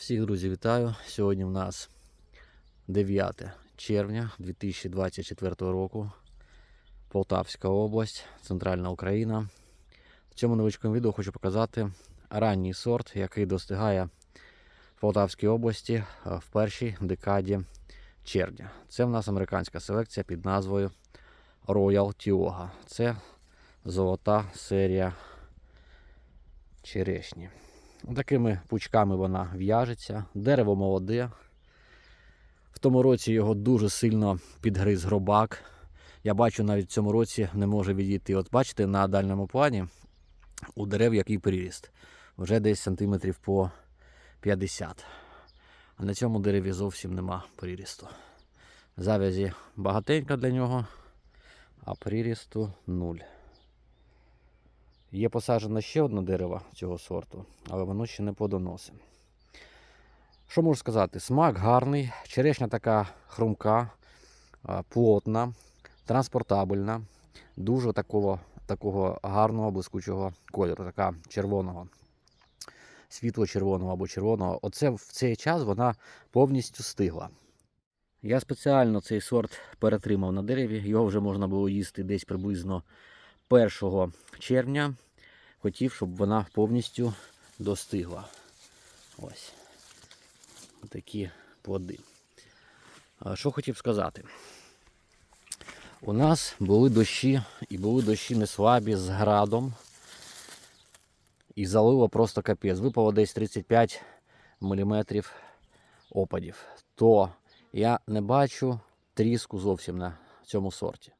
Всіх друзі, вітаю. Сьогодні в нас 9 червня 2024 року. Полтавська область, Центральна Україна. В цьому невеличкому відео хочу показати ранній сорт, який достигає в Полтавській області е, в першій декаді червня. Це в нас американська селекція під назвою Royal Tioga. Це золота серія черешні. Такими пучками вона в'яжеться. Дерево молоде. В тому році його дуже сильно підгриз гробак. Я бачу, навіть в цьому році не може відійти. От бачите, на дальньому плані у дерев який приріст. Вже десь сантиметрів по 50. А на цьому дереві зовсім нема прирісту. Завязі багатенько для нього, а прирісту нуль. Є посаджено ще одне дерево цього сорту, але воно ще не плодоносить. Що можу сказати? Смак гарний, черешня така хрумка, плотна, транспортабельна, дуже такого, такого гарного блискучого кольору, така червоного, світло-червоного або червоного. Оце в цей час вона повністю стигла. Я спеціально цей сорт перетримав на дереві, його вже можна було їсти десь приблизно 1 червня хотів, щоб вона повністю достигла. Ось такі плоди. Що хотів сказати? У нас були дощі, і були дощі не слабі з градом. І залило просто капець. Випало десь 35 мм опадів. То я не бачу тріску зовсім на цьому сорті.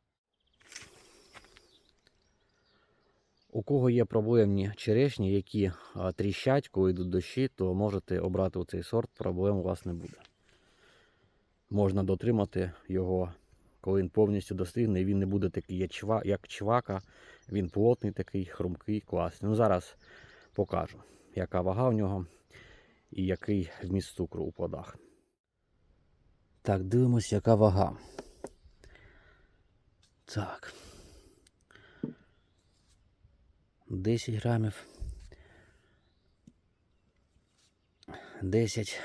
У кого є проблемні черешні, які тріщать, коли йдуть дощі, то можете обрати у цей сорт, проблем у вас не буде. Можна дотримати його, коли він повністю достигне, він не буде такий, як, чвака, він плотний, такий, хрумкий, класний. Ну, зараз покажу, яка вага в нього і який вміст цукру у плодах. Так, дивимось, яка вага. Так. 10 грамів. 10.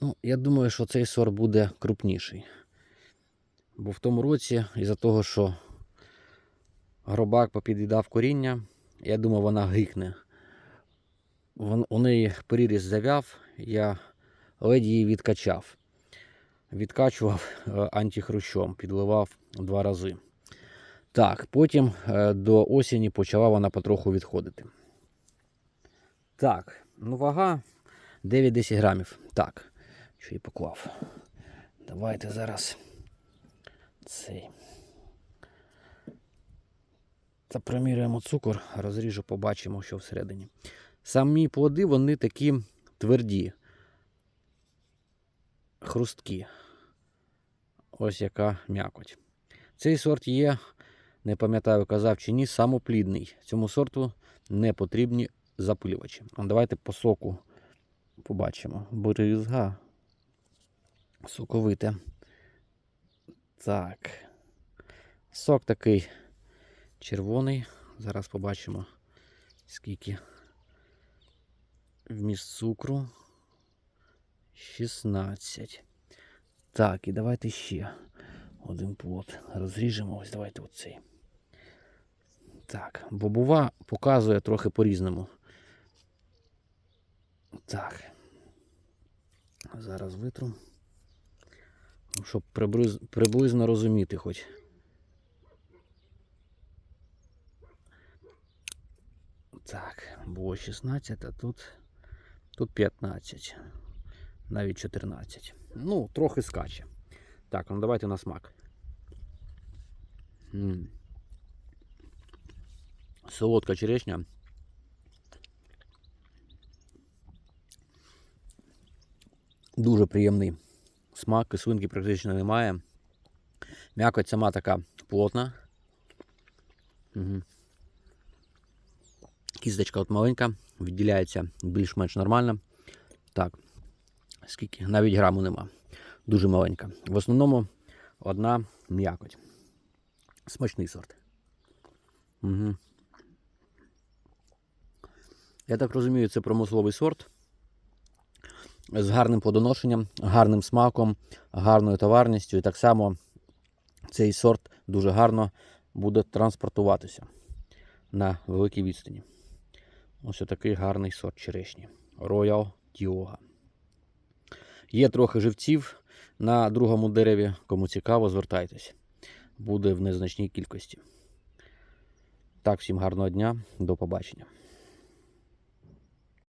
Ну, я думаю, що цей сорт буде крупніший. Бо в тому році, із-за того, що гробак попід'їдав коріння, я думаю, вона гикне. У неї переріз завяв, я ледь її відкачав. Відкачував е, антихрущом, підливав два рази. Так, потім е, до осені почала вона потроху відходити. Так, ну вага 9-10 грамів. Так, що я поклав. Давайте зараз цей. Та проміряємо цукор, розріжу, побачимо, що всередині. Самі плоди, вони такі тверді, хрусткі. Ось яка м'якоть. Цей сорт є не пам'ятаю, казав чи ні, самоплідний. Цьому сорту не потрібні запилювачі. Давайте по соку побачимо. Бризга. Соковите. Так. Сок такий червоний. Зараз побачимо, скільки вміст цукру. 16. Так, і давайте ще один плод. Розріжемо. Ось давайте оцей. Так, бобова показує трохи по-різному. Так. Зараз витру. Ну, Щоб приблизно, розуміти хоч. Так, було 16, а тут, тут 15. Навіть 14. Ну, трохи скаче. Так, ну давайте на смак. М. Солодка черешня. Дуже приємний смак, кислинки практично немає. М'якоть сама така плотна. Угу. Кісточка от маленька, відділяється більш-менш нормально. Так, скільки? Навіть граму нема. Дуже маленька. В основному одна м'якоть. Смачний сорт. Угу. Я так розумію, це промисловий сорт. з гарним плодоношенням, гарним смаком, гарною товарністю. І так само цей сорт дуже гарно буде транспортуватися на великій відстані. Ось такий гарний сорт черешні. Royal Tioga. Є трохи живців на другому дереві. Кому цікаво, звертайтесь. Буде в незначній кількості. Так, всім гарного дня, до побачення.